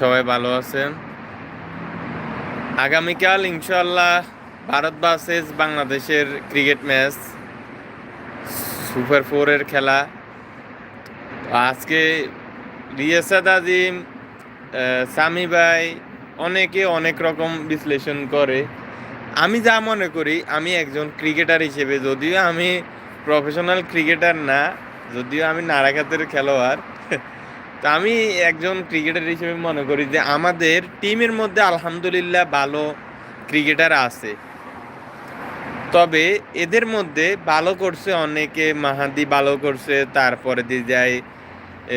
সবাই ভালো আছেন? আগামীকাল ইনশাল্লাহ ভারত ভার্সেস বাংলাদেশের ক্রিকেট ম্যাচ, সুপার ফোরের খেলা। আজকে রিয়াসাদ আজিম সামি ভাই অনেকে অনেক রকম বিশ্লেষণ করে। আমি যা মনে করি, আমি একজন ক্রিকেটার হিসেবে, যদিও আমি প্রফেশনাল ক্রিকেটার না, যদিও আমি নারাঘাতের খেলোয়াড় আমি একজন ক্রিকেটার হিসেবে মনে করি যে আমাদের টিমের মধ্যে আলহামদুলিল্লাহ ভালো ক্রিকেটার আছে। তবে এদের মধ্যে ভালো করছে অনেকে, মাহাদি ভালো করছে, তারপরে দিয়ে যায়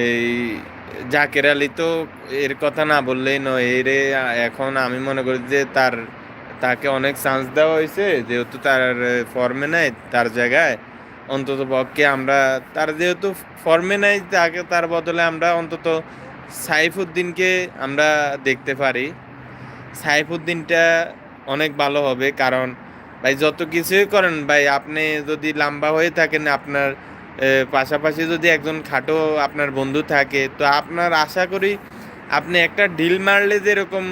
এই জাকের আলী তো এর কথা না বললেই নয়, এর এখন আমি মনে করি যে তার, তাকে অনেক চান্স দেওয়া হয়েছে, যেহেতু তার ফর্মে নেয় তার জায়গায়। অন্তত পক্ষে আমরা, তার যেহেতু ফর্মে নাই, তাকে তার বদলে আমরা অন্তত সাইফুদ্দিনকে আমরা দেখতে পারি। সাইফুদ্দিনটা অনেক ভালো হবে, কারণ ভাই যত কিছুই করেন, ভাই আপনি যদি লম্বা হয়ে থাকেন, আপনার পাশাপাশি যদি একজন খাটো আপনার বন্ধু থাকে, তো আপনার আশা করি আপনি একটা ডিল মারলে যেরকম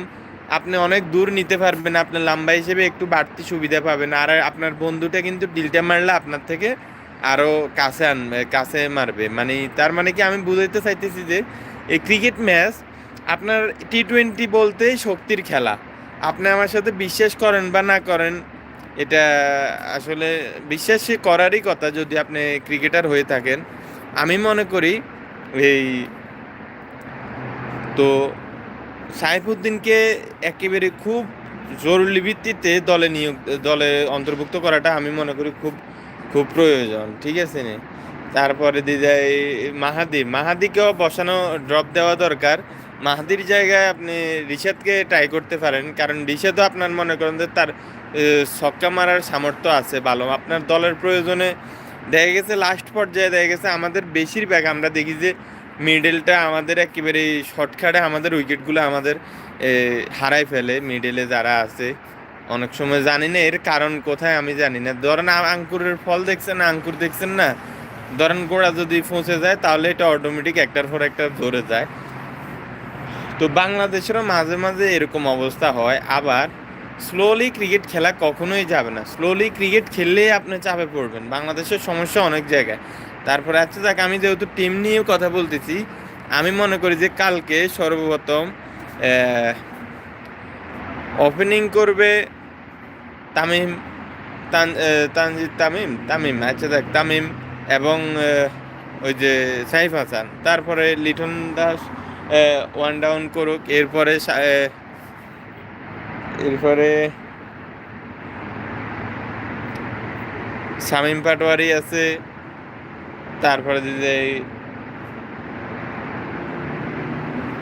আপনি অনেক দূর নিতে পারবেন আপনার লম্বা হিসেবে একটু বাড়তি সুবিধা পাবেন। আর আপনার বন্ধুটা কিন্তু ডিলটা মারলে আপনার থেকে আরও কাছে আনবে, কাছে মারবে। মানে তার মানে কি আমি বুঝাইতে চাইতেছি যে, এই ক্রিকেট ম্যাচ আপনার টি টোয়েন্টি বলতে শক্তির খেলা। আপনি আমার সাথে বিশ্বাস করেন বা না করেন, এটা আসলে বিশ্বাস করারই কথা যদি আপনি ক্রিকেটার হয়ে থাকেন। আমি মনে করি এই তো সাইফুদ্দিনকে একেবারে খুব জরুরি ভিত্তিতে দলে নিয়োগ, দলে অন্তর্ভুক্ত করাটা আমি মনে করি খুব খুব প্রয়োজন, ঠিক আছে নে? তারপরে যায় মাহাদি, মাহাদিকেও বসানো ড্রপ দেওয়া দরকার। মাহাদির জায়গায় আপনি রিশাদকে ট্রাই করতে পারেন, কারণ রিশাদও আপনার মনে করেন যে তার ছক্কা মারার সামর্থ্য আছে, ভালো। আপনার দলের প্রয়োজনে দেখা গেছে লাস্ট পর্যায়ে দেখা গেছে আমাদের বেশিরভাগ, আমরা দেখি যে মিডলটা আমাদের একেবারে শর্টকাটে আমাদের উইকেটগুলো আমাদের হারাই ফেলে মিডলে যারা আছে। অনেক সময় জানি না এর কারণ কোথায়, আমি জানি না। ধরেন আঙ্কুরের ফল দেখছেন না আঙ্কুর দেখছেন না? ধরেন গোড়া যদি পৌঁছে যায়, তাহলে এটা অটোমেটিক একটার পর একটা ধরে যায়। তো বাংলাদেশেরও মাঝে মাঝে এরকম অবস্থা হয়। আবার স্লোলি ক্রিকেট খেলা কখনোই যাবে না। স্লোলি ক্রিকেট খেললেই আপনি চাপে পড়বেন। বাংলাদেশের সমস্যা অনেক জায়গায়। তারপরে আচ্ছা যাক, আমি যেহেতু টিম নিয়ে কথা বলতেছি, আমি মনে করি যে কালকে সর্বপ্রথম ওপেনিং করবে তামিম, তান- তামিম তামিম আচ্ছা দেখ, তামিম এবং ওই যে সাইফ হাসান। তারপরে লিটন দাস ওয়ান ডাউন করুক। এরপরে এরপরে শামিম পাটোয়ারি আছে। তারপরে যে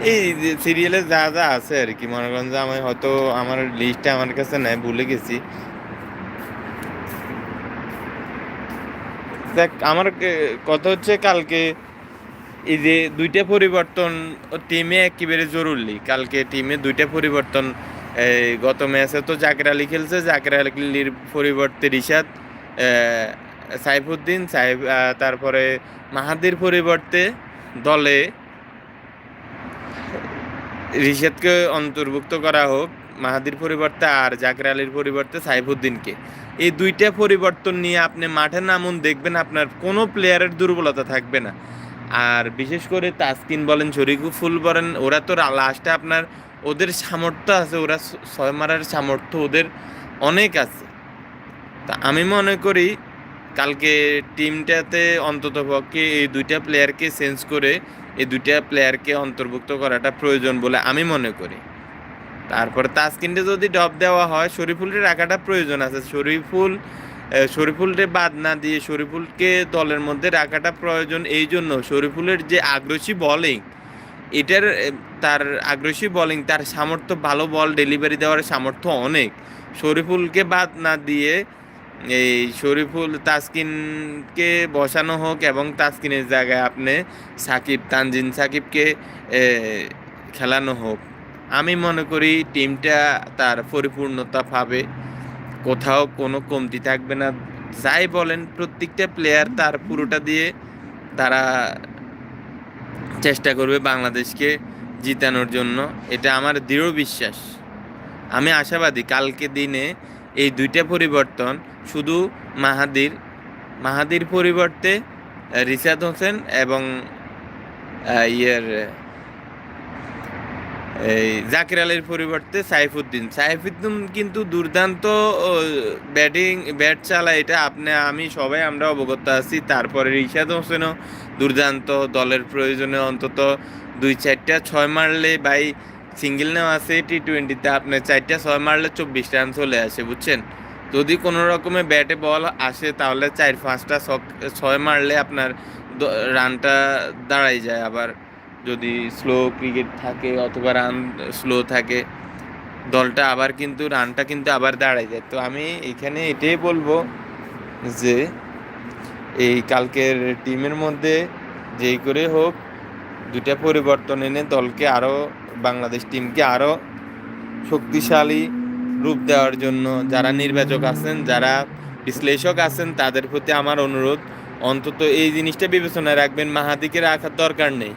এই সিরিয়ালে যা যা আছে আর কি, মনে করেন যে আমি হয়তো আমার লিস্টটা আমার কাছে নাই, ভুলে গেছি। দেখ, আমার কথা হচ্ছে কালকে এই যে দুইটা পরিবর্তন টিমে একেবারে জরুরি। কালকে টিমে দুইটা পরিবর্তন, এই গত ম্যাচে তো জাকের আলী খেলছে, জাকের আলীর পরিবর্তে রিশাদ সাইফুদ্দিন, সাইফ তারপরে মাহাদির পরিবর্তে দলে রিশাদকে অন্তর্ভুক্ত করা হোক, মাহাদির পরিবর্তে আর জাকের আলীর পরিবর্তে সাইফুদ্দিনকে। এই দুইটা পরিবর্তন নিয়ে আপনি মাঠে নামুন, দেখবেন আপনার কোনো প্লেয়ারের দুর্বলতা থাকবে না। আর বিশেষ করে তাসকিন বলেন, শরিকু ফুল বলেন, ওরা তো লাস্টে আপনার ওদের সামর্থ্য আছে, ওরা ছয় মারার সামর্থ্য ওদের অনেক আছে। তা আমি মনে করি কালকে টিমটাতে অন্তত পক্ষে এই দুইটা প্লেয়ারকে চেঞ্জ করে এই দুইটা প্লেয়ারকে অন্তর্ভুক্ত করাটা প্রয়োজন বলে আমি মনে করি। তারপরে তাসকিনকে যদি ডপ দেওয়া হয়, শরীফুলকে রাখাটা প্রয়োজন আছে। শরীফুল শরীফুলকে বাদ না দিয়ে শরীফুলকে দলের মধ্যে রাখাটা প্রয়োজন এই জন্য শরীফুলের যে আগ্রাসী বলিং এটার তার আগ্রাসী বলিং তার সামর্থ্য, ভালো বল ডেলিভারি দেওয়ার সামর্থ্য অনেক। শরীফুলকে বাদ না দিয়ে এই শরীফুল তাসকিনকে বসানো হোক এবং তাসকিনের জায়গায় আপনি সাকিব, তানজিন সাকিবকে খেলানো হোক। আমি মনে করি টিমটা তার পরিপূর্ণতা পাবে। কোথাও কোনো কমতি থাকবে না। যাই বলেন, প্রত্যেকটা প্লেয়ার তার পুরোটা দিয়ে তারা চেষ্টা করবে বাংলাদেশকে জিতানোর জন্য। এটা আমার দৃঢ় বিশ্বাস। আমি আশাবাদী, কালকে দিনে এই দুইটা পরিবর্তন শুধু মাহাদির মাহাদির পরিবর্তে রিশাদ হোসেন এবং ইয়ের, এই জাকির আলীর পরিবর্তে সাইফুদ্দিন। সাইফুদ্দিন কিন্তু দুর্দান্ত ব্যাটিং, ব্যাট চালায়, এটা আপনি, আমি সবাই আমরা অবগত আছি। তারপরে রিশাদ হোসেনও দুর্দান্ত, দলের প্রয়োজনে অন্তত দুই চারটা ছয় মারলে বাই সিঙ্গেল নেওয়া আছে টি টোয়েন্টিতে আপনার চারটা ছয় মারলে চব্বিশ রান চলে আসে, বুঝছেন? যদি কোনো রকমের ব্যাটে বল আসে, তাহলে চার পাঁচটা ছয় মারলে আপনার রানটা দাঁড়াই যায়। আবার যদি স্লো ক্রিকেট থাকে অথবা রান স্লো থাকে, দলটা আবার কিন্তু, রানটা কিন্তু আবার দাঁড়াই যায়। তো আমি এখানে এটাই বলব যে, এই কালকের টিমের মধ্যে যেই করে হোক দুটা পরিবর্তন এনে দলকে আরও বাংলাদেশ টিমকে আরও শক্তিশালী রূপ দেওয়ার জন্য যারা নির্বাচক আছেন, যারা বিশ্লেষক আছেন, তাদের প্রতি আমার অনুরোধ, অন্তত এই জিনিসটা বিবেচনায় রাখবেন, মাহাদিকে রাখার দরকার নেই।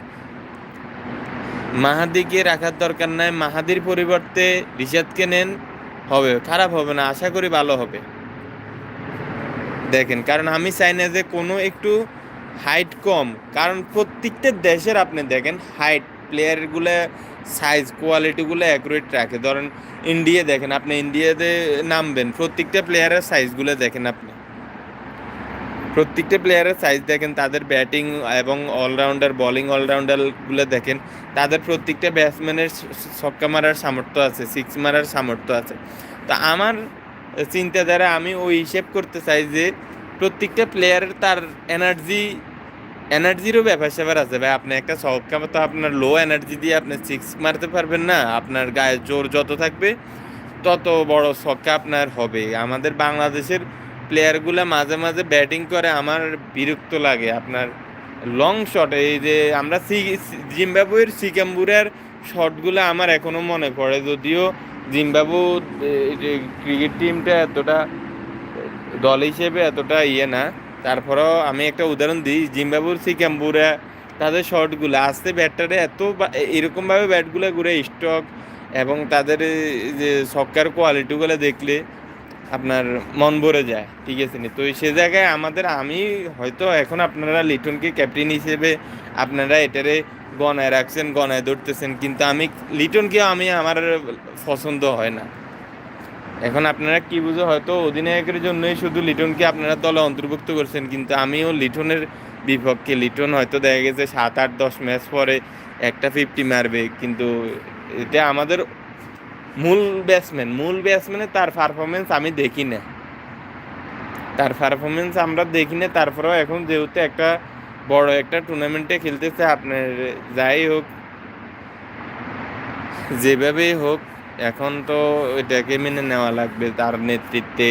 মাহাদিকে রাখার দরকার নাই, মাহাদির পরিবর্তে রিশাদকে নেন, হবে, খারাপ হবে না, আশা করি ভালো হবে। দেখেন, কারণ আমি চাই না যে কোনো একটু হাইট কম, কারণ প্রত্যেকটা দেশের আপনি দেখেন হাইট প্লেয়ারগুলো সাইজ কোয়ালিটিগুলো অ্যাকুরেট রাখে। ধরেন ইন্ডিয়া দেখেন, আপনি ইন্ডিয়াতে নামবেন, প্রত্যেকটা প্লেয়ারের সাইজগুলো দেখেন আপনি। প্রত্যেকটা প্লেয়ারের সাইজ দেখেন, তাদের ব্যাটিং এবং অলরাউন্ডার বোলিং অলরাউন্ডারগুলো দেখেন। তাদের প্রত্যেকটা ব্যাটসম্যানের ছক্কা মারার সামর্থ্য আছে সিক্স মারার সামর্থ্য আছে। তো আমার চিন্তাধারা, আমি ওই হিসেব করতে চাই যে, প্রত্যেকটা প্লেয়ারের তার এনার্জি এনার্জিরও ব্যাপার স্যাপার আছে ভাই। আপনি একটা ছক্কা তো আপনার লো এনার্জি দিয়ে আপনি সিক্স মারতে পারবেন না। আপনার গায়ে জোর যত থাকবে, তত বড় ছক্কা আপনার হবে। আমাদের বাংলাদেশের প্লেয়ারগুলো মাঝে মাঝে ব্যাটিং করে, আমার বিরক্ত লাগে। আপনার লং শট এই যে আমরা সি, জিম্বাবুয়ের সিকাম্বুরের শটগুলো আমার এখনও মনে পড়ে। যদিও জিম্বাবু ক্রিকেট টিমটা এতটা দল হিসেবে এতটা ইয়ে না তারপরেও আমি একটা উদাহরণ দিই জিম্বাবুর সিকাম্বুরা তাদের শর্টগুলো আসতে ব্যাটারে এত এরকমভাবে ব্যাটগুলো ঘুরে স্টক এবং তাদের যে ছক্কার কোয়ালিটিগুলো দেখলে আপনার মন ভরে যায়, ঠিক আছে নি? তো সে জায়গায় আমাদের, আমি হয়তো এখন আপনারা লিটনকে ক্যাপ্টেন হিসেবে আপনারা এটারে গনায় রাখছেন, গনায় ধরতেছেন, কিন্তু আমি লিটনকে আমি আমার পছন্দ হয় না। এখন আপনারা কি বুঝো, হয়তো অধিনায়কের জন্যই শুধু লিটনকে আপনারা দলে অন্তর্ভুক্ত করছেন, কিন্তু আমিও লিটনের বিপক্ষে, লিটন হয়তো দেখা গেছে সাত আট, দশ ম্যাচ পরে একটা ফিফটি মারবে, কিন্তু এটা আমাদের মূল ব্যাটসম্যান মূল ব্যাটসম্যানে তার পারফরমেন্স আমি দেখি না। তার পারফরমেন্স আমরা দেখি না, তারপরেও এখন যেহেতু একটা বড় একটা টুর্নামেন্টে খেলতেছে, আপনার যাই হোক, যেভাবেই হোক এখন তো এটাকে মেনে নেওয়া লাগবে। তার নেতৃত্বে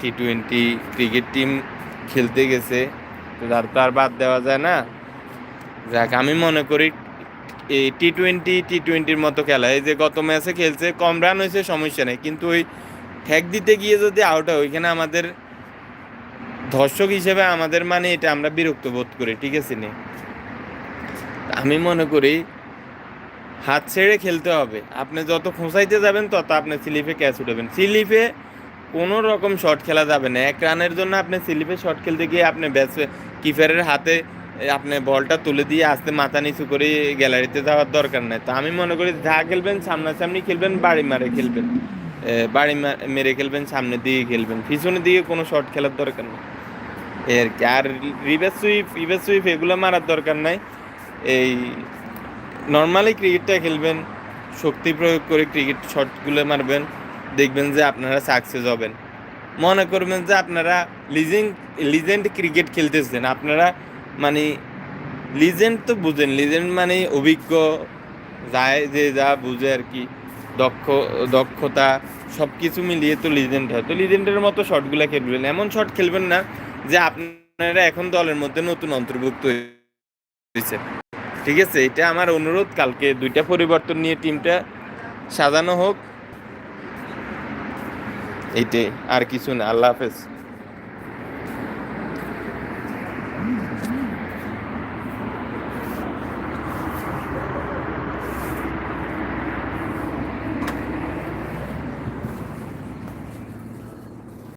টি টোয়েন্টি ক্রিকেট টিম খেলতে গেছে। তো তার তো আর বাদ দেওয়া যায় না। যাক, আমি মনে করি এই টি টোয়েন্টি টি টোয়েন্টির মতো খেলা। এই যে গত ম্যাচে খেলছে, কম রান হয়েছে, সমস্যা নেই। কিন্তু ওই ঠ্যাক দিতে গিয়ে যদি আউট হয়, ওইখানে আমাদের ধর্ষক হিসেবে আমাদের মানে এটা আমরা বিরক্ত বোধ করি। ঠিক আছে নি? আমি মনে করি হাত ছেড়ে খেলতে হবে। আপনি যত খোঁচাইতে যাবেন তত আপনি স্লিপে ক্যাচ উঠাবেন। স্লিপে কোনো রকম শট খেলা যাবে না। এক রানের জন্য আপনি স্লিপে শট খেলতে গিয়ে আপনি ব্যাটস কিপারের হাতে আপনি বলটা তুলে দিয়ে আস্তে মাথা নিচু করে গ্যালারিতে যাওয়ার দরকার নাই। তো আমি মনে করি যা খেলবেন সামনাসামনি খেলবেন, বাড়ি মারে খেলবেন। বাড়ি মেরে খেলবেন সামনের দিকে খেলবেন। পিছনের দিকে কোনো শট খেলার দরকার নেই। এর কি। আর রিভার্স সুইপ রিভার্স সুইপ এগুলো মারার দরকার নাই। এই নর্মালি ক্রিকেটটা খেলবেন, শক্তি প্রয়োগ করে ক্রিকেট শটগুলো মারবেন, দেখবেন যে আপনারা সাকসেস হবেন। মনে করবেন যে আপনারা লিজেন্ড লিজেন্ড ক্রিকেট খেলতেছেন। আপনারা মানে লিজেন্ড তো বুঝেন লিজেন্ড মানে অভিজ্ঞ, যায় যে যা বুঝে আর কি, দক্ষ, দক্ষতা সব কিছু মিলিয়ে তো লিজেন্ড হয়। তো লিজেন্ডের মতো শটগুলো খেলবেন। এমন শট খেলবেন না যে আপনারা এখন দলের মধ্যে নতুন অন্তর্ভুক্ত হয়েছে ঠিক আছে, এটা আমার অনুরোধ, কালকে দুইটা পরিবর্তন নিয়ে টিমটা সাজানো হোক। এইটাই, আর কিছু না, আল্লাহ হাফেজ।